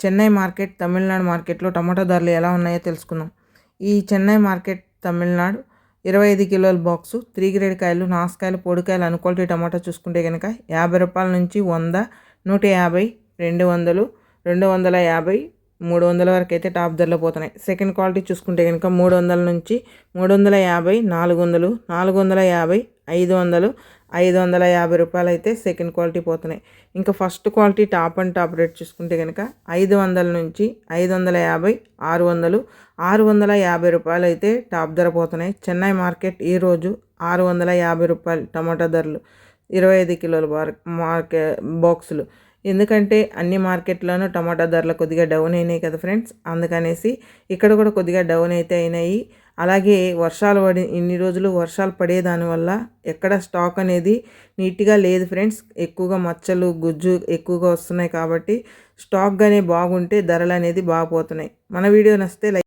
Chennai market Tamil Nadu మార్కెట్లో tomato ధరలు ఎలా ఉన్నాయో తెలుసుకుందాం. ఈ చెన్నై మార్కెట్ తమిళనాడు ఇరవై ఐదు కిలోల బాక్సు త్రీ గ్రేడ్ కాయలు నాసుకాయలు పొడికాయలు అనుకోల్టీ టమాటా చూసుకుంటే కనుక యాభై రూపాయల నుంచి వంద నూట యాభై రెండు వందలు రెండు వందల యాభై మూడు వందల వరకు అయితే టాప్ ధరలో పోతున్నాయి. సెకండ్ క్వాలిటీ చూసుకుంటే కనుక మూడు వందల నుంచి మూడు వందల యాభై నాలుగు వందలు నాలుగు వందల యాభై ఐదు వందలు ఐదు వందల యాభై రూపాయలు అయితే సెకండ్ క్వాలిటీ పోతున్నాయి. ఇంకా first quality top and top rate చూసుకుంటే కనుక ఐదు వందల నుంచి ఐదు వందల యాభై ఆరు వందలు ఆరు వందల యాభై రూపాయలు అయితే టాప్ ధర పోతున్నాయి. చెన్నై మార్కెట్ ఈరోజు ఆరు వందల యాభై రూపాయలు టమాటా ధరలు ఇరవై ఐదు కిలోల మార్కెట్ బాక్సులు. ఎందుకంటే అన్ని మార్కెట్లోనూ టమాటా ధరలు కొద్దిగా డౌన్ అయినాయి కదా ఫ్రెండ్స్. అందుకనేసి ఇక్కడ కూడా కొద్దిగా డౌన్ అయితే అయినాయి. అలాగే వర్షాలు పడి ఇన్ని రోజులు వర్షాలు పడేదానివల్ల ఎక్కడ స్టాక్ అనేది నీట్గా లేదు ఫ్రెండ్స్. ఎక్కువగా మచ్చలు గుజ్జు ఎక్కువగా వస్తున్నాయి కాబట్టి స్టాక్ కానీ బాగుంటే ధరలు అనేది బాగుపోతున్నాయి మన వీడియో నచ్చితే లైక్